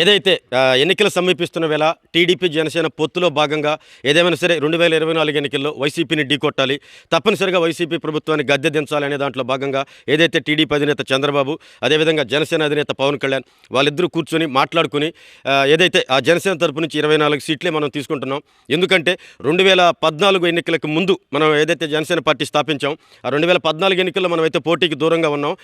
ఏదైతే ఎన్నికలు సమీపిస్తున్న వేళ టీడీపీ జనసేన పొత్తులో భాగంగా ఏదేమైనా సరే రెండు వేల ఇరవై నాలుగు ఎన్నికల్లో వైసీపీని ఢీకొట్టాలి. తప్పనిసరిగా వైసీపీ ప్రభుత్వాన్ని గద్దె దించాలనే దాంట్లో భాగంగా ఏదైతే టీడీపీ అధినేత చంద్రబాబు అదేవిధంగా జనసేన అధినేత పవన్ కళ్యాణ్ వాళ్ళిద్దరూ కూర్చొని మాట్లాడుకుని ఏదైతే ఆ జనసేన తరపు నుంచి ఇరవై నాలుగు సీట్లే మనం తీసుకుంటున్నాం. ఎందుకంటే రెండు వేల పద్నాలుగు ఎన్నికలకు ముందు మనం ఏదైతే జనసేన పార్టీ స్థాపించాం ఆ రెండు వేల పద్నాలుగు ఎన్నికల్లో మనం అయితే పోటీకి దూరంగా ఉన్నాం.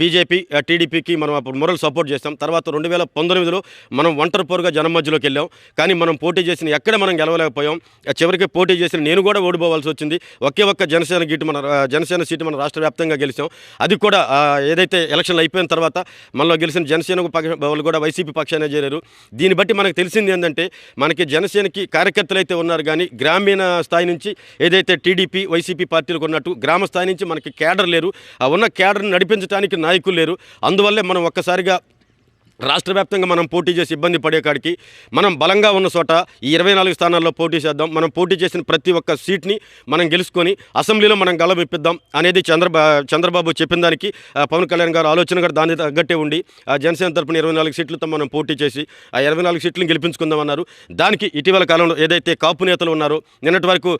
బీజేపీ ఆ టీడీపీకి మనం అప్పుడు మొరల్ సపోర్ట్ చేస్తాం. తర్వాత రెండు వేల పంతొమ్మిదిలో మనం ఒంటరి పోరుగా జనం మధ్యలోకి వెళ్ళాం. కానీ మనం పోటీ చేసిన ఎక్కడ మనం గెలవలేకపోయాం. చివరికి పోటీ చేసిన నేను కూడా ఓడిపోవాల్సి వచ్చింది. ఒకే ఒక్క జనసేన గీటు మన జనసేన సీటు మన రాష్ట్ర వ్యాప్తంగా గెలిచాం. అది కూడా ఏదైతే ఎలక్షన్లు అయిపోయిన తర్వాత మనలో గెలిచిన జనసేన పక్ష వాళ్ళు కూడా వైసీపీ పక్షానే చేరారు. దీన్ని బట్టి మనకు తెలిసింది ఏంటంటే మనకి జనసేనకి కార్యకర్తలు అయితే ఉన్నారు కానీ గ్రామీణ స్థాయి నుంచి ఏదైతే టీడీపీ వైసీపీ పార్టీలకు ఉన్నట్టు గ్రామ స్థాయి నుంచి మనకి కేడర్ లేరు. ఆ ఉన్న కేడర్ని నడిపించడానికి నాయకులు లేరు. అందువల్లే మనం ఒక్కసారిగా రాష్ట్ర వ్యాప్తంగా మనం పోటీ చేసి ఇబ్బంది పడే కాడికి మనం బలంగా ఉన్న చోట ఈ ఇరవై నాలుగు స్థానాల్లో పోటీ చేద్దాం. మనం పోటీ చేసిన ప్రతి ఒక్క సీట్ని మనం గెలుచుకొని అసెంబ్లీలో మనం గలం అనేది చంద్రబా చంద్రబాబు చెప్పిన దానికి పవన్ కళ్యాణ్ గారు ఆలోచన గారు దాని తగ్గట్టే ఉండి ఆ జనసేన తరపున ఇరవై నాలుగు సీట్లతో మనం పోటీ చేసి ఆ ఇరవై నాలుగు సీట్లను గెలిపించుకుందామన్నారు. దానికి ఇటీవల కాలంలో ఏదైతే కాపు నేతలు ఉన్నారో నిన్నటి వరకు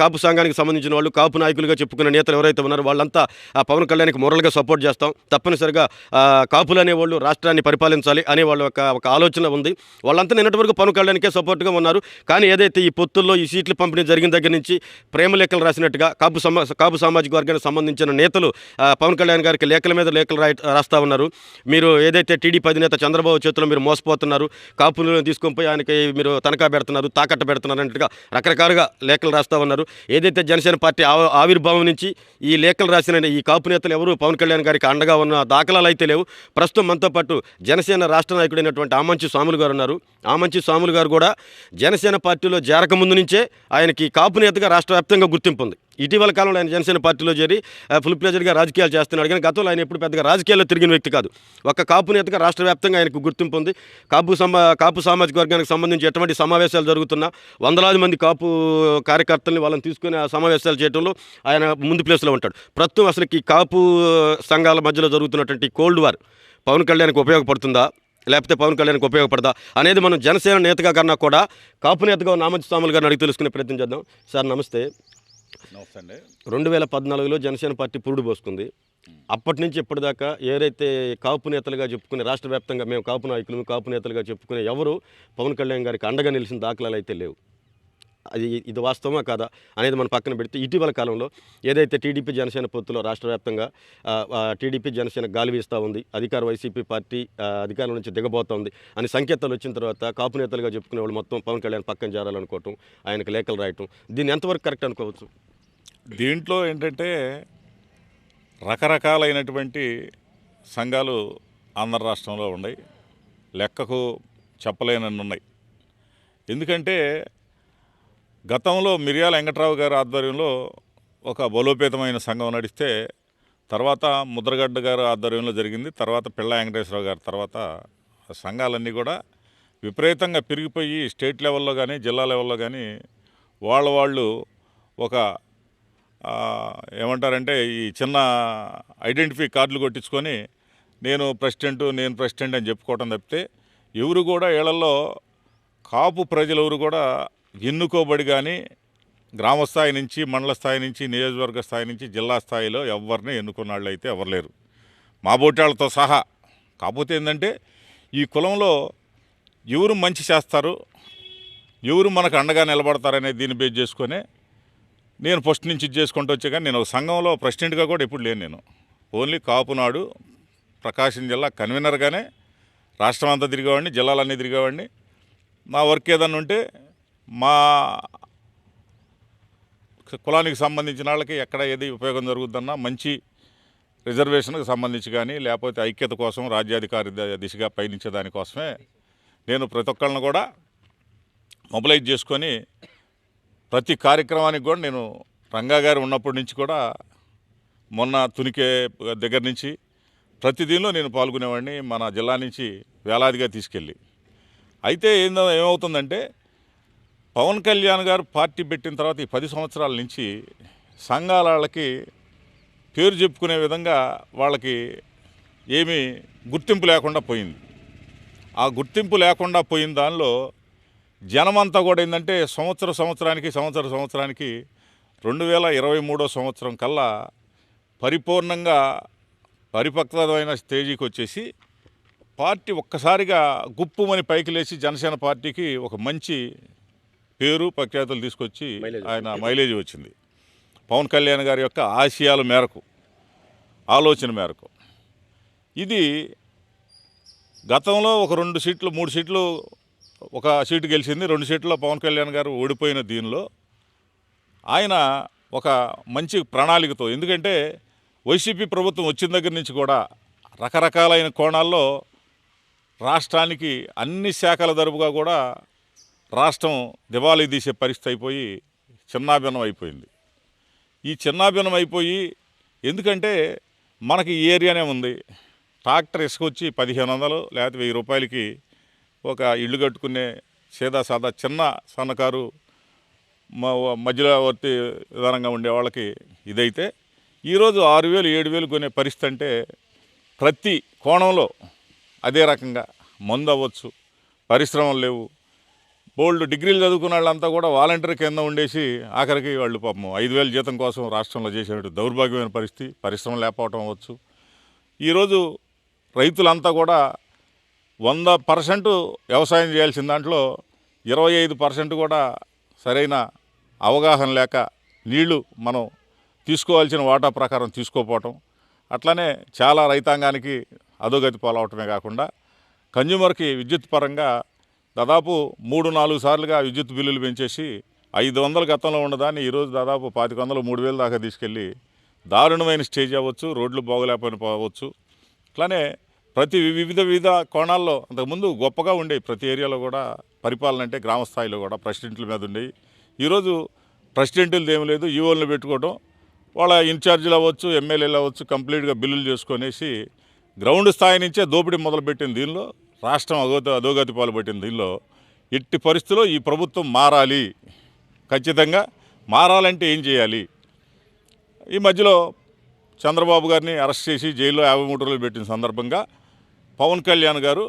కాపు సంఘానికి సంబంధించిన వాళ్ళు కాపు నాయకులుగా చెప్పుకున్న నేతలు ఎవరైతే ఉన్నారో వాళ్ళంతా ఆ పవన్ కళ్యాణ్కి మొరల్గా సపోర్ట్ చేస్తాం. తప్పనిసరిగా కాపులు అనేవాళ్ళు రాష్ట్రాన్ని పరిపాలించాలి అనే వాళ్ళ ఒక ఒక ఆలోచన ఉంది. వాళ్ళంతా నిన్నటి వరకు పవన్ కళ్యాణ్కే సపోర్ట్గా ఉన్నారు. కానీ ఏదైతే ఈ పొత్తుల్లో ఈ సీట్లు పంపిణీ జరిగిన దగ్గర నుంచి ప్రేమ లేఖలు రాసినట్టుగా కాపు సమా కాపు సామాజిక వర్గానికి సంబంధించిన నేతలు పవన్ కళ్యాణ్ గారికి లేఖల మీద లేఖలు రాస్తా ఉన్నారు. మీరు ఏదైతే టీడీపీ అధినేత చంద్రబాబు చేతిలో మీరు మోసపోతున్నారు కాపులను తీసుకొని పోయి ఆయనకి మీరు తనఖా పెడుతున్నారు తాకట్టు పెడుతున్నారు అన్నట్టుగా రకరకాలుగా లేఖలు రాస్తా ఉన్నారు. ఏదైతే జనసేన పార్టీ ఆవిర్భావం నుంచి ఈ లేఖలు రాసిన ఈ కాపు నేతలు ఎవరు? పవన్ కళ్యాణ్ గారికి అండగా ఉన్న దాఖలాలు అయితే లేవు. ప్రస్తుతం మనతో పాటు జనసేన రాష్ట్ర నాయకుడైనటువంటి ఆమంచి స్వాములు గారు ఉన్నారు. ఆమంచి స్వాములు గారు కూడా జనసేన పార్టీలో చేరకముందు నుంచే ఆయనకి కాపు నేతగా రాష్ట్ర వ్యాప్తంగా గుర్తింపు ఉంది. ఇటీవల కాలంలో ఆయన జనసేన పార్టీలో చేరి ఆ, ఫుల్ ప్లేజర్గా రాజకీయాలు చేస్తున్నాడు. కానీ గతంలో ఆయన ఎప్పుడు పెద్దగా రాజకీయాల్లో తిరిగిన వ్యక్తి కాదు. ఒక కాపు నేతగా రాష్ట్ర వ్యాప్తంగా ఆయనకు గుర్తింపు ఉంది. కాపు సమా కాపు సామాజిక వర్గానికి సంబంధించి ఎటువంటి సమావేశాలు జరుగుతున్నా వందలాది మంది కాపు కార్యకర్తల్ని వాళ్ళని తీసుకొని ఆ సమావేశాలు చేయడంలో ఆయన ముందు ప్లేస్లో ఉంటాడు. ప్రస్తుతం అసలు కాపు సంఘాల మధ్యలో జరుగుతున్నటువంటి కోల్డ్ వార్ పవన్ కళ్యాణ్కి ఉపయోగపడుతుందా? లేకపోతే పవన్ కళ్యాణ్కి ఉపయోగపడదా? అనేది మనం జనసేన నేతగా కన్నా కూడా కాపు నేతగా నామంచి స్వాములు గారిని అడిగి తెలుసుకునే ప్రయత్నం చేద్దాం. సార్ నమస్తే. నమస్తే రెండు వేల పద్నాలుగులో జనసేన పార్టీ పురుడు పోసుకుంది. అప్పటి నుంచి ఇప్పటిదాకా ఏదైతే కాపు నేతలుగా చెప్పుకునే రాష్ట్ర వ్యాప్తంగా మేము కాపు నాయకులు కాపు నేతలుగా చెప్పుకునే ఎవరు పవన్ కళ్యాణ్ గారికి అండగా నిలిచిన దాఖలాలు అయితే లేవు. అది ఇది వాస్తవమా కాదా అనేది మనం పక్కన పెడితే ఇటీవల కాలంలో ఏదైతే టీడీపీ జనసేన పొత్తులో రాష్ట్ర వ్యాప్తంగా టీడీపీ జనసేన గాలి వీస్తూ ఉంది అధికార వైసీపీ పార్టీ అధికారం నుంచి దిగబోతోంది అని సంకేతాలు వచ్చిన తర్వాత కాపు నేతలుగా చెప్పుకునే వాళ్ళు మొత్తం పవన్ కళ్యాణ్ పక్కన చేరాలనుకోవటం ఆయనకు లేఖలు రాయటం దీన్ని ఎంతవరకు కరెక్ట్ అనుకోవచ్చు? దీంట్లో ఏంటంటే రకరకాలైనటువంటి సంఘాలు ఆంధ్ర రాష్ట్రంలో ఉన్నాయి లెక్కకు చెప్పలేనన్నున్నాయి ఎందుకంటే గతంలో మిర్యాల వెంకట్రావు గారి ఆధ్వర్యంలో ఒక బలోపేతమైన సంఘం నడిస్తే తర్వాత ముద్రగడ్డ గారు ఆధ్వర్యంలో జరిగింది తర్వాత పిళ్ళ వెంకటేశ్వరరావు గారి తర్వాత సంఘాలన్నీ కూడా విపరీతంగా పెరిగిపోయి స్టేట్ లెవెల్లో కానీ జిల్లా లెవెల్లో కానీ వాళ్ళ వాళ్ళు ఒక ఏమంటారంటే ఈ చిన్న ఐడెంటిఫై కార్డులు కొట్టించుకొని నేను ప్రెసిడెంట్ నేను ప్రెసిడెంట్ అని చెప్పుకోవటం తప్పితే ఎవరు కూడా ఏళ్ళలో కాపు ప్రజలు ఎవరు కూడా ఎన్నుకోబడి కానీ గ్రామ స్థాయి నుంచి మండల స్థాయి నుంచి నియోజకవర్గ స్థాయి నుంచి జిల్లా స్థాయిలో ఎవరిని ఎన్నుకున్న వాళ్ళు అయితే ఎవరు లేరు. మా బోటాళ్ళతో సహా. కాకపోతే ఏంటంటే ఈ కులంలో ఎవరు మంచి చేస్తారు ఎవరు మనకు అండగా నిలబడతారనే దీన్ని బేస్ చేసుకొని నేను ఫస్ట్ నుంచి ఇది చేసుకుంటూ వచ్చే కానీ నేను ఒక సంఘంలో ప్రెసిడెంట్గా కూడా ఎప్పుడు లేను నేను. ఓన్లీ కాపునాడు ప్రకాశం జిల్లా కన్వీనర్గానే రాష్ట్రం అంతా తిరిగేవాడిని జిల్లాలన్నీ తిరిగేవాడిని. మా వర్క్ ఏదన్నా ఉంటే మా కులానికి సంబంధించిన వాళ్ళకి ఎక్కడ ఏది ఉపయోగం జరుగుతుందన్నా మంచి రిజర్వేషన్కి సంబంధించి కానీ లేకపోతే ఐక్యత కోసం రాజ్యాధికారి దిశగా పయనించే దానికోసమే నేను ప్రతి ఒక్కళ్ళని కూడా మొబిలైజ్ చేసుకొని ప్రతి కార్యక్రమానికి కూడా నేను రంగా గారు ఉన్నప్పటి నుంచి కూడా మొన్న తునికే దగ్గర నుంచి ప్రతి దీనిలో నేను పాల్గొనేవాడిని మన జిల్లా నుంచి వేలాదిగా తీసుకెళ్ళి. అయితే ఏందో ఏమవుతుందంటే పవన్ కళ్యాణ్ గారు పార్టీ పెట్టిన తర్వాత ఈ పది సంవత్సరాల నుంచి సంఘాల వాళ్ళకి పేరు చెప్పుకునే విధంగా వాళ్ళకి ఏమీ గుర్తింపు లేకుండా పోయింది. ఆ గుర్తింపు లేకుండా పోయిన దానిలో జనమంతా కూడా ఏంటంటే సంవత్సర సంవత్సరానికి సంవత్సర సంవత్సరానికి రెండు వేల ఇరవై మూడో సంవత్సరం కల్లా పరిపూర్ణంగా పరిపక్వమైన స్టేజీకి వచ్చేసి పార్టీ ఒక్కసారిగా గుప్పుమని పైకి లేచి జనసేన పార్టీకి ఒక మంచి పేరు ప్రఖ్యాతులు తీసుకొచ్చి ఆయన మైలేజ్ వచ్చింది. పవన్ కళ్యాణ్ గారి యొక్క ఆశయాల మేరకు ఆలోచన మేరకు. ఇది గతంలో ఒక రెండు సీట్లు మూడు సీట్లు ఒక సీటు గెలిచింది రెండు సీట్లలో పవన్ కళ్యాణ్ గారు ఓడిపోయిన దీనిలో ఆయన ఒక మంచి ప్రణాళికతో ఎందుకంటే వైసీపీ ప్రభుత్వం వచ్చిన దగ్గర నుంచి కూడా రకరకాలైన కోణాల్లో రాష్ట్రానికి అన్ని శాఖల తరపుగా కూడా రాష్ట్రం దివాళీ తీసే పరిస్థితి అయిపోయి చిన్నాభిన్నం అయిపోయింది. ఈ చిన్నాభిన్నం అయిపోయి ఎందుకంటే మనకి ఈ ఏరియానే ఉంది. ట్రాక్టర్ ఇసుకొచ్చి పదిహేను వందలు లేకపోతే వెయ్యి రూపాయలకి ఒక ఇల్లు కట్టుకునే సేదా సాదా చిన్న సన్నకారు మధ్యవర్తి విధానంగా ఉండే వాళ్ళకి ఇదైతే ఈరోజు ఆరు వేలు ఏడు వేలు కొనే పరిస్థితి అంటే ప్రతి కోణంలో అదే రకంగా మందు అవ్వచ్చు పరిశ్రమలు లేవు బోల్డ్ డిగ్రీలు చదువుకున్న వాళ్ళంతా కూడా వాలంటీర్ కింద ఉండేసి ఆఖరికి వాళ్ళు పాపం ఐదు వేల జీతం కోసం రాష్ట్రంలో చేసేటువంటి దౌర్భాగ్యమైన పరిస్థితి పరిశ్రమ లేకపోవటం అవ్వచ్చు. ఈరోజు రైతులంతా కూడా వంద పర్సెంట్ వ్యవసాయం చేయాల్సిన దాంట్లో ఇరవై ఐదు పర్సెంట్ కూడా సరైన అవగాహన లేక నీళ్ళు మనం తీసుకోవాల్సిన వాటా ప్రకారం తీసుకోపోవటం అట్లానే చాలా రైతాంగానికి అధోగతి పాలవటమే కాకుండా కన్జ్యూమర్కి విద్యుత్ పరంగా దాదాపు మూడు నాలుగు సార్లుగా విద్యుత్ బిల్లులు పెంచేసి ఐదు వందల గతంలో ఉన్నదాన్ని ఈరోజు దాదాపు పాతిక వందలు మూడు వేలు దాకా తీసుకెళ్ళి దారుణమైన స్టేజ్ అవ్వచ్చు రోడ్లు బాగోలేకపోయిన పోవచ్చు అట్లానే ప్రతి వివిధ వివిధ కోణాల్లో అంతకుముందు గొప్పగా ఉండేవి ప్రతి ఏరియాలో కూడా పరిపాలన అంటే గ్రామ స్థాయిలో కూడా ప్రెసిడెంట్ల మీద ఉండేవి ఈరోజు ప్రెసిడెంట్లు ఏమి లేదు ఈవోలను పెట్టుకోవడం వాళ్ళ ఇన్ఛార్జీలు అవ్వచ్చు ఎమ్మెల్యేలు అవ్వచ్చు కంప్లీట్గా బిల్లులు చేసుకొనేసి గ్రౌండ్ స్థాయి నుంచే దోపిడీ మొదలుపెట్టిన దీనిలో. రాష్ట్రం అగోత అధోగతి పాల్పట్టిన దీనిలో. ఎట్టి పరిస్థితుల్లో ఈ ప్రభుత్వం మారాలి. ఖచ్చితంగా మారాలంటే ఏం చేయాలి? ఈ మధ్యలో చంద్రబాబు గారిని అరెస్ట్ చేసి జైల్లో యాభై మూడు రోజులు పెట్టిన సందర్భంగా పవన్ కళ్యాణ్ గారు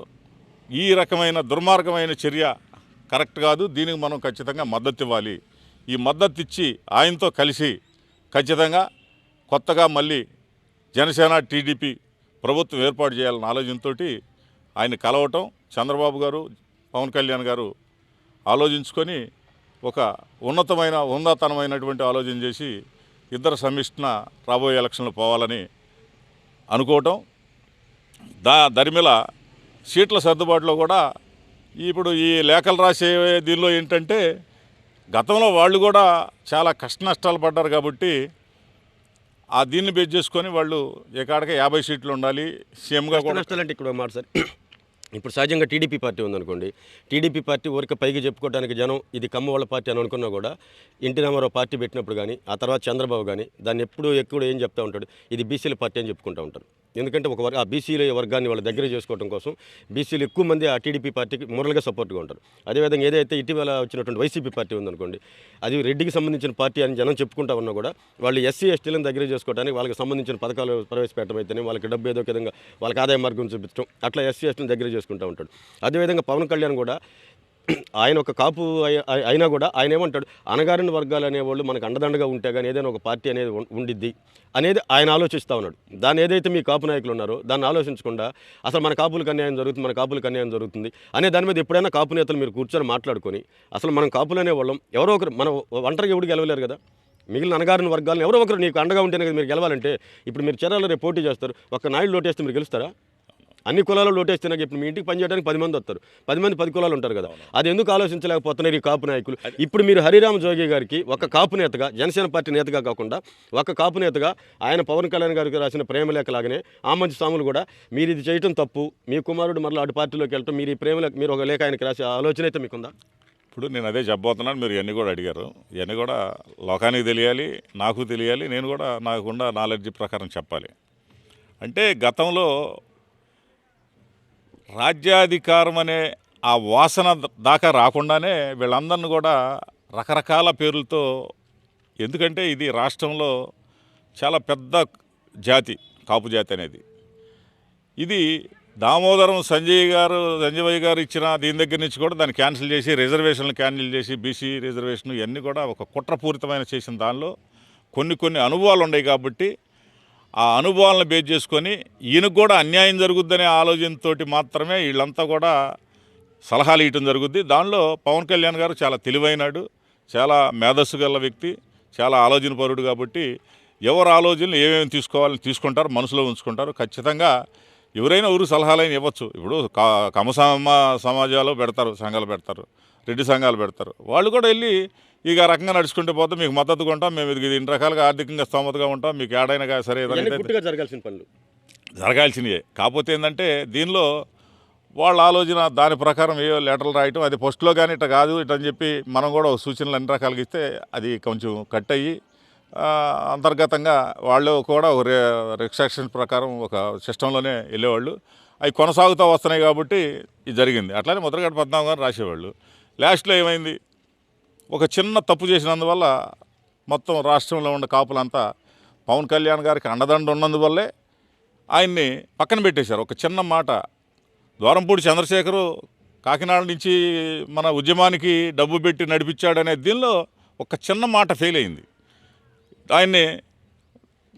ఈ రకమైన దుర్మార్గమైన చర్య కరెక్ట్ కాదు. దీనికి మనం ఖచ్చితంగా మద్దతు ఇవ్వాలి. ఈ మద్దతు ఇచ్చి ఆయనతో కలిసి ఖచ్చితంగా కొత్తగా మళ్ళీ జనసేన టీడీపీ ప్రభుత్వం ఏర్పాటు చేయాలన్న ఆలోచనతోటి ఆయన కలవటం చంద్రబాబు గారు పవన్ కళ్యాణ్ గారు ఆలోచించుకొని ఒక ఉన్నతమైన ఉన్నతనమైనటువంటి ఆలోచన చేసి ఇద్దరు సమిష్టిన రాబోయే ఎలక్షన్లు పోవాలని అనుకోవటం. దా దరిమిల సీట్ల సర్దుబాటులో కూడా ఇప్పుడు ఈ లేఖలు రాసే దీనిలో ఏంటంటే గతంలో వాళ్ళు కూడా చాలా కష్ట నష్టాలు పడ్డారు కాబట్టి ఆ దీన్ని బేస్ చేసుకొని వాళ్ళు ఎక్కడికి యాభై సీట్లు ఉండాలి. సీఎంగా కూడా నష్టాలంటే ఇక్కడ మాట సార్. ఇప్పుడు సహజంగా టీడీపీ పార్టీ ఉందనుకోండి టీడీపీ పార్టీ ఊరిక పైకి చెప్పుకోవడానికి జనం ఇది కమ్మ వాళ్ళ పార్టీ అని అనుకున్నా కూడా ఇంటి రామారావు పార్టీ పెట్టినప్పుడు కానీ ఆ తర్వాత చంద్రబాబు కానీ దాన్ని ఎప్పుడు ఎక్కువ ఏం చెప్తా ఉంటాడు? ఇది బీసీల పార్టీ అని చెప్పుకుంటూ ఉంటారు. ఎందుకంటే ఒక వర్గ ఆ బీసీల వర్గాన్ని వాళ్ళ దగ్గర చేసుకోవడం కోసం బీసీలు ఎక్కువ మంది ఆ టీడీపీ పార్టీకి మొరల్గా సపోర్ట్గా ఉంటారు. అదేవిధంగా ఏదైతే ఇటీవల వచ్చినటువంటి వైసీపీ పార్టీ ఉందనుకోండి అది రెడ్డికి సంబంధించిన పార్టీ అని జనం చెప్పుకుంటా ఉన్నా కూడా వాళ్ళు ఎస్సీ ఎస్టీలను దగ్గర చేసుకోవడానికి వాళ్ళకి సంబంధించిన పథకాలు ప్రవేశపెట్టడం అయితేనే వాళ్ళకి డబ్బు ఏదో ఒక విధంగా వాళ్ళకి ఆదాయ మార్గం చూపించడం అట్లా ఎస్సీ ఎస్టీలను దగ్గర చేసుకుంటూ ఉంటాడు. అదేవిధంగా పవన్ కళ్యాణ్ కూడా ఆయన ఒక కాపు అయి- అయినా కూడా ఆయన ఏమంటాడు? అనగారిన వర్గాలు అనేవాళ్ళు మనకు అండదండగా ఉంటే కానీ ఏదైనా ఒక పార్టీ అనేది ఉండిద్ది అనేది ఆయన ఆలోచిస్తూ ఉన్నాడు. దాన్ని ఏదైతే మీ కాపు నాయకులు ఉన్నారో దాన్ని ఆలోచించకుండా అసలు మన కాపులకు అన్యాయం జరుగుతుంది మన కాపులకు అన్యాయం జరుగుతుంది అనే దాని మీద ఎప్పుడైనా కాపు నేతలు మీరు కూర్చొని మాట్లాడుకొని అసలు మనం కాపులు అనేవాళ్ళం ఎవరో ఒకరు మనం ఒంటరిగా ఎవడు గెలవలేరు కదా? మిగిలిన అనగారిన వర్గాలను ఎవరో ఒకరు నీకు అండగా ఉంటేనే కదా మీరు గెలవాలంటే ఇప్పుడు మీరు చర్యలో రేపు పోటీ చేస్తారు ఒక నాయుడు లోటేస్తే మీరు గెలుస్తారా? అన్ని కులాలు నాకు ఇప్పుడు మీ ఇంటికి పనిచేయడానికి పది మంది వస్తారు. పది మంది పది కులాలు ఉంటారు కదా. అది ఎందుకు ఆలోచించలేకపోతున్నారు ఈ కాపు నాయకులు? ఇప్పుడు మీరు హరిరామ జోగి గారికి ఒక కాపు నేతగా జనసేన పార్టీ నేతగా కాకుండా ఒక కాపు నేతగా ఆయన పవన్ కళ్యాణ్ గారికి రాసిన ప్రేమ లేఖ లాగానే ఆ మంచి స్వాములు కూడా మీరు ఇది చేయటం తప్పు. మీ కుమారుడు మరలా అటు పార్టీలోకి వెళ్ళటం మీరు ఈ ప్రేమ లేఖ మీరు ఒక లేఖ ఆయనకి రాసే ఆలోచన అయితే మీకుందా? ఇప్పుడు నేను అదే చెప్పబోతున్నాను మీరు ఇవన్నీ కూడా అడిగారు. ఇవన్నీ కూడా లోకానికి తెలియాలి నాకు తెలియాలి నేను కూడా నాకున్న నాలెడ్జ్ ప్రకారం చెప్పాలి. అంటే గతంలో రాజ్యాధికారం అనే ఆ వాసన దాకా రాకుండానే వీళ్ళందరిని కూడా రకరకాల పేర్లతో ఎందుకంటే ఇది రాష్ట్రంలో చాలా పెద్ద జాతి కాపు జాతి అనేది. ఇది దామోదరం సంజయ్ గారు సంజయ్ గారు ఇచ్చిన దీని దగ్గర నుంచి కూడా దాన్ని క్యాన్సిల్ చేసి రిజర్వేషన్లు క్యాన్సిల్ చేసి బీసీ రిజర్వేషన్ ఇవన్నీ కూడా ఒక కుట్రపూరితమైన చేసిన దానిలో కొన్ని కొన్ని అనుభవాలు ఉన్నాయి కాబట్టి ఆ అనుభవాలను బేస్ చేసుకొని ఈయనకు కూడా అన్యాయం జరుగుద్దనే ఆలోచనతోటి మాత్రమే వీళ్ళంతా కూడా సలహాలు ఇవ్వటం జరుగుద్ది. దానిలో పవన్ కళ్యాణ్ గారు చాలా తెలివైనాడు చాలా మేధస్సు గల వ్యక్తి చాలా ఆలోచన పరుడు కాబట్టి ఎవరు ఆలోచనలు ఏమేమి తీసుకోవాలని తీసుకుంటారు మనసులో ఉంచుకుంటారు. ఖచ్చితంగా ఎవరైనా ఊరు సలహాలైన ఇవ్వచ్చు. ఇప్పుడు క- కమ సమాజాలు పెడతారు సంఘాలు పెడతారు రెడ్డి సంఘాలు పెడతారు. వాళ్ళు కూడా వెళ్ళి ఇక ఆ రకంగా నడుచుకుంటూ పోతే మీకు మద్దతుగా ఉంటాం. మేము ఇది ఇన్ని రకాలుగా ఆర్థికంగా స్తోమతగా ఉంటాం. మీకు ఏడైనా సరే ఏదైనా జరగాల్సిన పనులు. జరగాల్సినవే కాకపోతే ఏంటంటే దీనిలో వాళ్ళ ఆలోచన దాని ప్రకారం ఏ లెటర్లు రాయటం అది ఫస్ట్లో కానీ ఇట్లా కాదు ఇట్లా అని చెప్పి మనం కూడా ఒక సూచనలు అన్ని రకాలుగా ఇస్తే అది కొంచెం కట్ అయ్యి అంతర్గతంగా వాళ్ళు కూడా ఒక రిస్ట్రిక్షన్ ప్రకారం ఒక సిస్టంలోనే వెళ్ళేవాళ్ళు. అవి కొనసాగుతూ వస్తున్నాయి కాబట్టి ఇది జరిగింది. అట్లానే ముద్రగడ పద్మనాభం గారు రాసేవాళ్ళు. లాస్ట్లో ఏమైంది? ఒక చిన్న తప్పు చేసినందువల్ల మొత్తం రాష్ట్రంలో ఉన్న కాపులంతా పవన్ కళ్యాణ్ గారికి అండదండ ఉన్నందువల్లే ఆయన్ని పక్కన పెట్టేశారు. ఒక చిన్న మాట. ద్వారంపూడి చంద్రశేఖరు కాకినాడ నుంచి మన ఉద్యమానికి డబ్బు పెట్టి నడిపించాడనే దీనిలో ఒక చిన్న మాట ఫెయిల్ అయింది. ఆయన్ని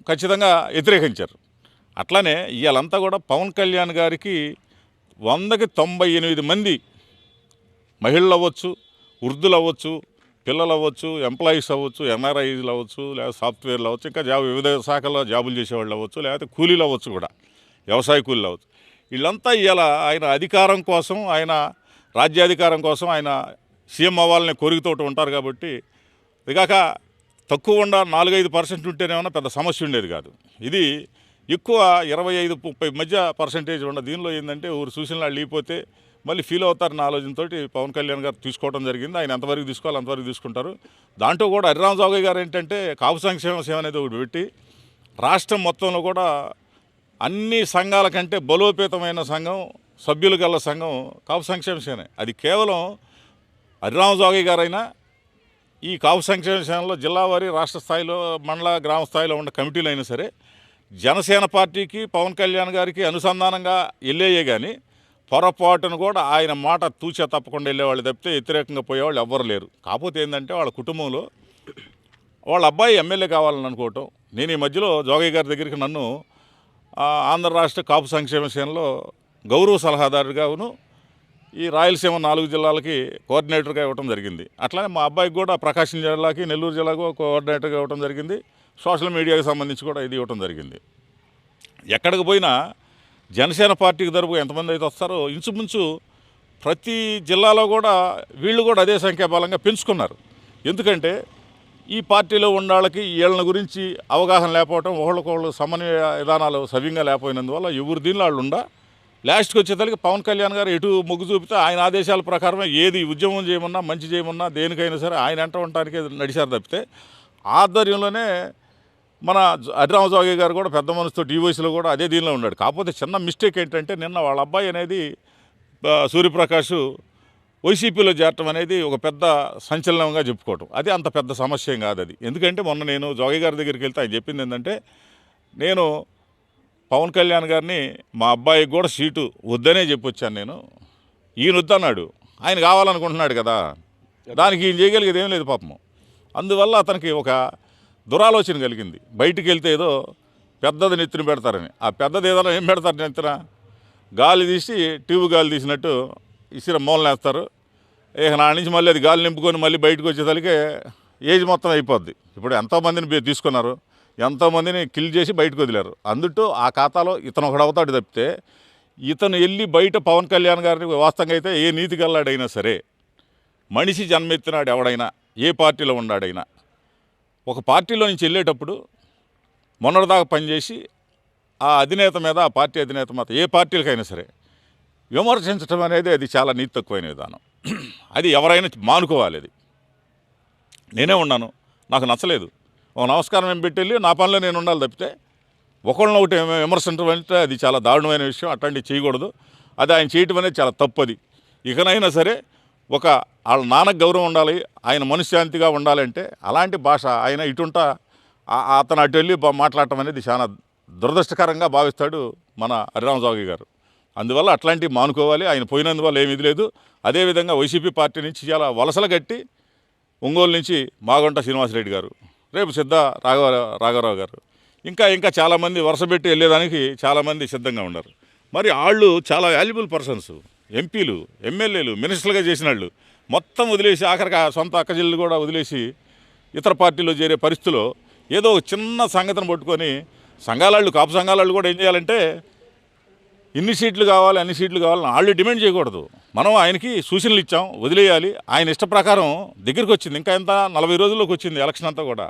ఖచ్చితంగా వ్యతిరేకించారు. అట్లానే ఇవాళంతా కూడా పవన్ కళ్యాణ్ గారికి వందకి తొంభై ఎనిమిది మంది మహిళలు అవ్వచ్చు వృద్ధులు అవ్వచ్చు పిల్లలు అవ్వచ్చు ఎంప్లాయీస్ అవ్వచ్చు ఎన్ఆర్ఐలు అవ్వచ్చు లేదా సాఫ్ట్వేర్లు అవ్వచ్చు ఇంకా జాబ్ వివిధ శాఖల్లో జాబులు చేసేవాళ్ళు అవ్వచ్చు లేకపోతే కూలీలు అవ్వచ్చు కూడా వ్యవసాయ కూలీలు అవ్వచ్చు. వీళ్ళంతా ఇలా ఆయన అధికారం కోసం ఆయన రాజ్యాధికారం కోసం ఆయన సీఎం అవ్వాలనే కోరికతోటి ఉంటారు కాబట్టి ఇదిగాక తక్కువ ఉండ నాలుగైదు పర్సెంట్ ఉంటేనేమన్నా పెద్ద సమస్య ఉండేది కాదు. ఇది ఎక్కువ ఇరవై ఐదు ముప్పై మధ్య పర్సెంటేజ్ ఉన్న దీనిలో ఏంటంటే ఊరు సూచనలు వాళ్ళు లేకపోతే మళ్ళీ ఫీల్ అవుతారన్న ఆలోచనతో పవన్ కళ్యాణ్ గారు తీసుకోవడం జరిగింది. ఆయన ఎంతవరకు తీసుకోవాలి అంతవరకు తీసుకుంటారు. దాంట్లో కూడా హరిరామ్ జోగయ్య గారు ఏంటంటే కాపు సంక్షేమ సేవ అనేది ఒకటి పెట్టి రాష్ట్రం మొత్తంలో కూడా అన్ని సంఘాల కంటే బలోపేతమైన సంఘం సభ్యులు గల సంఘం కాపు సంక్షేమ సేవనే. అది కేవలం హరిరామ జోగయ్య గారైనా ఈ కాపు సంక్షేమ సేనలో జిల్లా వారి రాష్ట్ర స్థాయిలో మండల గ్రామ స్థాయిలో ఉన్న కమిటీలు అయినా సరే జనసేన పార్టీకి పవన్ కళ్యాణ్ గారికి అనుసంధానంగా వెళ్ళేయే కానీ పొరపాటును కూడా ఆయన మాట తూచా తప్పకుండా వెళ్ళేవాళ్ళు తప్పితే వ్యతిరేకంగా పోయేవాళ్ళు ఎవ్వరు లేరు. కాకపోతే ఏంటంటే వాళ్ళ కుటుంబంలో వాళ్ళ అబ్బాయి ఎమ్మెల్యే కావాలని అనుకోవటం. నేను ఈ మధ్యలో జోగయ్య గారి దగ్గరికి నన్ను ఆంధ్ర రాష్ట్ర కాపు సంక్షేమ సేనలో గౌరవ సలహాదారుగాను ఈ రాయలసీమ నాలుగు జిల్లాలకి కోఆర్డినేటర్గా ఇవ్వడం జరిగింది. అట్లానే మా అబ్బాయికి కూడా ప్రకాశం జిల్లాకి నెల్లూరు జిల్లాకు కోఆర్డినేటర్గా ఇవ్వడం జరిగింది. సోషల్ మీడియాకి సంబంధించి కూడా ఇది ఇవ్వడం జరిగింది. ఎక్కడికి పోయినా జనసేన పార్టీకి తరపు ఎంతమంది అయితే వస్తారో ఇంచుమించు ప్రతి జిల్లాలో కూడా వీళ్ళు కూడా అదే సంఖ్యాబలంగా పెంచుకున్నారు. ఎందుకంటే ఈ పార్టీలో ఉన్న వాళ్ళకి వీళ్ళని గురించి అవగాహన లేకపోవటం ఒకళ్ళకొకళ్ళు సమన్వయ విధానాలు సవ్యంగా లేకపోయినందువల్ల ఎవరు దీనిలో వాళ్ళు ఉండ లాస్ట్కి వచ్చేసరికి పవన్ కళ్యాణ్ గారు ఎటు మొగ్గు చూపితే ఆయన ఆదేశాల ప్రకారమే ఏది ఉద్యమం చేయమన్నా మంచి చేయమన్నా దేనికైనా సరే ఆయన అంట ఉండటానికి నడిచారు తప్పితే ఆధ్వర్యంలోనే మన హరిరామ గారు కూడా పెద్ద మనసుతో ఈ కూడా అదే దీనిలో ఉన్నాడు. కాకపోతే చిన్న మిస్టేక్ ఏంటంటే నిన్న వాళ్ళ అబ్బాయి అనేది సూర్యప్రకాష్ వైసీపీలో చేరటం అనేది ఒక పెద్ద సంచలనంగా చెప్పుకోవటం. అది అంత పెద్ద సమస్య కాదు అది. ఎందుకంటే మొన్న నేను జోగి గారి దగ్గరికి వెళ్తే ఆయన చెప్పింది ఏంటంటే నేను పవన్ కళ్యాణ్ గారిని మా అబ్బాయికి కూడా సీటు వద్దనే చెప్పొచ్చాను నేను. ఈయన వద్దన్నాడు. ఆయన కావాలనుకుంటున్నాడు కదా. దానికి ఈయన చేయగలిగేది ఏం లేదు పాపం అందువల్ల అతనికి ఒక దురాలోచన కలిగింది. బయటికి వెళ్తే ఏదో పెద్దది నెత్తిన పెడతారని. ఆ పెద్దది ఏదైనా ఏం పెడతారు నెత్తిన? గాలి తీసి ట్యూబ్ గాలి తీసినట్టు ఇసిర మూలనేస్తారు. ఇక నా నుంచి మళ్ళీ అది గాలి నింపుకొని మళ్ళీ బయటకు వచ్చేసరికి ఏజ్ మొత్తం అయిపోద్ది. ఇప్పుడు ఎంతోమందిని తీసుకున్నారు. ఎంతోమందిని కిల్ చేసి బయటకు వదిలారు. అందుటూ ఆ ఖాతాలో ఇతను ఒకడు అవుతాడు తప్పితే ఇతను వెళ్ళి బయట పవన్ కళ్యాణ్ గారిని వాస్తవంగా అయితే ఏ నీతి గల్లాడైనా సరే మనిషి జన్మెత్తినాడు ఎవడైనా ఏ పార్టీలో ఉన్నాడైనా ఒక పార్టీలో నుంచి వెళ్ళేటప్పుడు మొన్నటిదాకా పనిచేసి ఆ అధినేత మీద ఆ పార్టీ అధినేత మీద ఏ పార్టీలకైనా సరే విమర్శించడం అనేది అది చాలా నీతి తక్కువైన విధానం. అది ఎవరైనా మానుకోవాలి అది. నేనే ఉన్నాను నాకు నచ్చలేదు. ఒక నమస్కారం ఏం పెట్టెళ్ళి నా పనిలో నేను ఉండాలి తప్పితే ఒకళ్ళని ఒకటి విమర్శించడం అంటే అది చాలా దారుణమైన విషయం అట్లాంటివి చేయకూడదు. అది ఆయన చేయటం అనేది చాలా తప్పది ఇకనైనా సరే ఒక వాళ్ళ నాన్నకు గౌరవం ఉండాలి ఆయన మనశ్శాంతిగా ఉండాలంటే అలాంటి భాష ఆయన ఇటుంటా అతను అటు వెళ్ళి మాట్లాడటం అనేది చాలా దురదృష్టకరంగా భావిస్తాడు మన హరిరామజావి గారు. అందువల్ల అట్లాంటివి మానుకోవాలి ఆయన పోయినందువల్ల ఏమీ ఇది లేదు. అదేవిధంగా వైసీపీ పార్టీ నుంచి చాలా వలసలు కట్టి ఒంగోలు నుంచి మాగుంట శ్రీనివాసరెడ్డి గారు రేపు సిద్ధ రాఘవ రాఘవరావు గారు. ఇంకా ఇంకా చాలామంది వరుస పెట్టి వెళ్ళేదానికి చాలామంది సిద్ధంగా ఉన్నారు. మరి వాళ్ళు చాలా వాల్యుబుల్ పర్సన్స్. ఎంపీలు ఎమ్మెల్యేలు మినిస్టర్లుగా చేసిన వాళ్ళు మొత్తం వదిలేసి ఆఖరికి సొంత అక్కజిల్లు కూడా వదిలేసి ఇతర పార్టీలో చేరే పరిస్థితిలో ఏదో ఒక చిన్న సంగతిని పట్టుకొని సంఘాలాళ్ళు కాపు సంఘాలాళ్ళు కూడా ఏం చేయాలంటే ఇన్ని సీట్లు కావాలి అన్ని సీట్లు కావాలని వాళ్ళు డిమాండ్ చేయకూడదు. మనం ఆయనకి సూచనలు ఇచ్చాం వదిలేయాలి. ఆయన ఇష్ట ప్రకారం దగ్గరికి వచ్చింది. ఇంకా ఎంత? నలభై రోజుల్లోకి వచ్చింది ఎలక్షన్ అంతా కూడా.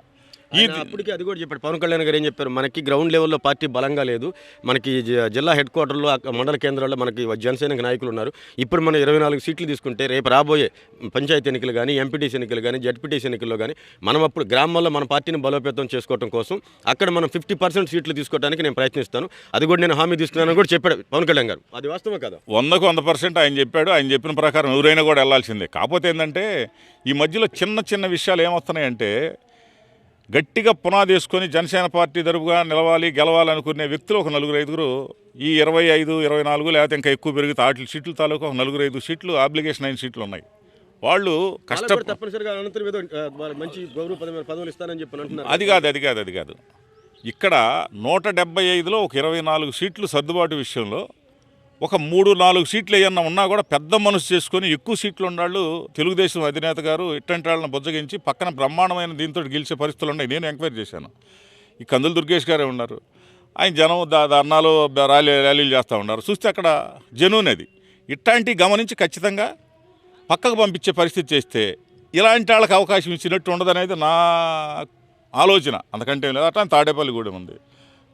ఈ అప్పటికే అది కూడా చెప్పాడు. పవన్ కళ్యాణ్ గారు ఏం చెప్పారు? మనకి గ్రౌండ్ లెవెల్లో పార్టీ బలంగా లేదు. మనకి జిల్లా హెడ్ క్వార్టర్లో మండల కేంద్రాల్లో మనకి జనసేన నాయకులు ఉన్నారు. ఇప్పుడు మనం ఇరవై నాలుగు సీట్లు తీసుకుంటే రేపు రాబోయే పంచాయతీ ఎన్నికలు కానీ ఎంపీటీసీ ఎన్నికలు కానీ జడ్పీటీసీ ఎన్నికల్లో కానీ మనం అప్పుడు గ్రామాల్లో మన పార్టీని బలోపేతం చేసుకోవడం కోసం అక్కడ మనం ఫిఫ్టీ పర్సెంట్ సీట్లు తీసుకోవడానికి నేను ప్రయత్నిస్తాను. అది కూడా నేను హామీ తీసుకున్నానని కూడా చెప్పాడు పవన్ కళ్యాణ్ గారు. అది వాస్తవమే కదా? వందకు వంద పర్సెంట్ ఆయన చెప్పాడు. ఆయన చెప్పిన ప్రకారం ఎవరైనా కూడా వెళ్ళాల్సిందే. కాకపోతే ఏంటంటే ఈ మధ్యలో చిన్న చిన్న విషయాలు ఏమొస్తున్నాయంటే గట్టిగా పునాది వేసుకొని జనసేన పార్టీ తరపుగా నిలవాలి గెలవాలి అనుకునే వ్యక్తులు ఒక నలుగురు ఐదుగురు. ఈ ఇరవై ఐదు ఇరవై నాలుగు లేకపోతే ఇంకా ఎక్కువ పెరిగితే ఆటలు సీట్లు తాలూకు ఒక నలుగురు ఐదు సీట్లు అప్లికేషన్ అయిన సీట్లు ఉన్నాయి. వాళ్ళు వాళ్ళకు కష్ట కూడా తప్పనిసరిగా అనంతరం ఏదో ఆ, వాళ్ళ మంచి గౌరవ పదవి పదవులు ఇస్తానని చెప్పి అంటున్నారు. అది కాదు అది కాదు అది కాదు. ఇక్కడ నూట డెబ్బై ఐదులో ఒక ఇరవై నాలుగు సీట్లు సర్దుబాటు విషయంలో ఒక మూడు నాలుగు సీట్లు ఏమన్నా ఉన్నా కూడా పెద్ద మనసు చేసుకొని ఎక్కువ సీట్లు ఉన్నాళ్ళు తెలుగుదేశం అధినేత గారు ఇట్టంటి వాళ్ళని బుజ్జగించి పక్కన బ్రహ్మాండమైన దీంతో గెలిచే పరిస్థితులు ఉన్నాయి. నేను ఎంక్వైరీ చేశాను. ఈ కందులు దుర్గేష్ గారే ఉన్నారు. ఆయన జనం దా ధర్నాలు ర్యాలీ ర్యాలీలు చేస్తూ ఉన్నారు. చూస్తే అక్కడ జనూన్ అది. ఇట్లాంటివి గమనించి ఖచ్చితంగా పక్కకు పంపించే పరిస్థితి చేస్తే ఇలాంటి వాళ్ళకి అవకాశం ఇచ్చినట్టు ఉండదనేది నా ఆలోచన. అందుకంటే లేదు. అట్లా తాడేపల్లి కూడా ఉంది.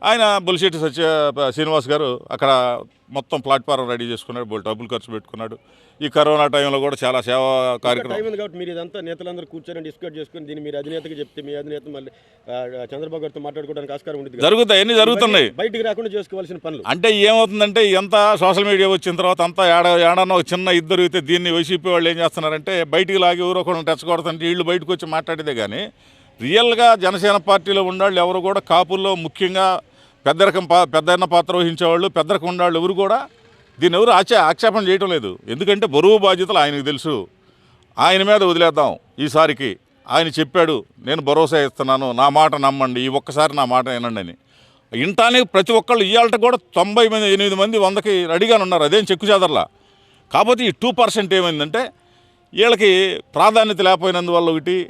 ఆయన బొలిశెట్టి సత్య శ్రీనివాస్ గారు అక్కడ మొత్తం ప్లాట్ఫారం రెడీ చేసుకున్నాడు బోల్ డబ్బులు ఖర్చు పెట్టుకున్నాడు. ఈ కరోనా టైంలో కూడా చాలా సేవా కార్యక్రమం. కాబట్టి మీరు ఇదంతా నేతలందరూ కూర్చొని డిస్కస్ చేసుకుని దీన్ని మీరు అధినేతకి చెప్తే మీ అధినేత మళ్ళీ చంద్రబాబు గారితో మాట్లాడుకోవడానికి ఆస్కారం ఉంటుంది. జరుగుతాయి అన్నీ జరుగుతున్నాయి. బయటికి రాకుండా చేసుకోవాల్సిన పనులు. అంటే ఏమవుతుందంటే ఎంత సోషల్ మీడియా వచ్చిన తర్వాత అంతా ఏడ ఏడన్నా చిన్న ఇద్దరు అయితే దీన్ని వైసీపీ వాళ్ళు ఏం చేస్తున్నారంటే బయటికి లాగి ఎవరో ఒకరిని తెచ్చకూడదంటే వీళ్ళు బయటకు వచ్చి మాట్లాడేదే కానీ రియల్గా జనసేన పార్టీలో ఉండాళ్ళు ఎవరు కూడా కాపుల్లో ముఖ్యంగా పెద్దరకం పా పెద్దన్న పాత్ర వహించేవాళ్ళు పెద్దరకం ఉండేవాళ్ళు ఎవరు కూడా దీన్ని ఎవరు ఆచే ఆక్షేపణ చేయటం లేదు. ఎందుకంటే బరువు బాధ్యతలు ఆయనకు తెలుసు. ఆయన మీద వదిలేద్దాం ఈసారికి. ఆయన చెప్పాడు నేను భరోసా ఇస్తున్నాను. నా మాట నమ్మండి. ఈ ఒక్కసారి నా మాట వినండి అని. ఇంటానికి ప్రతి ఒక్కళ్ళు ఇవాళ కూడా తొంభై మంది ఎనిమిది మంది వందకి రెడీగానే ఉన్నారు. అదేం చెక్కు చెదర్లా. కాకపోతే ఈ టూ పర్సెంట్ ఏమైందంటే వీళ్ళకి ప్రాధాన్యత లేకపోయినందువల్ల ఒకటి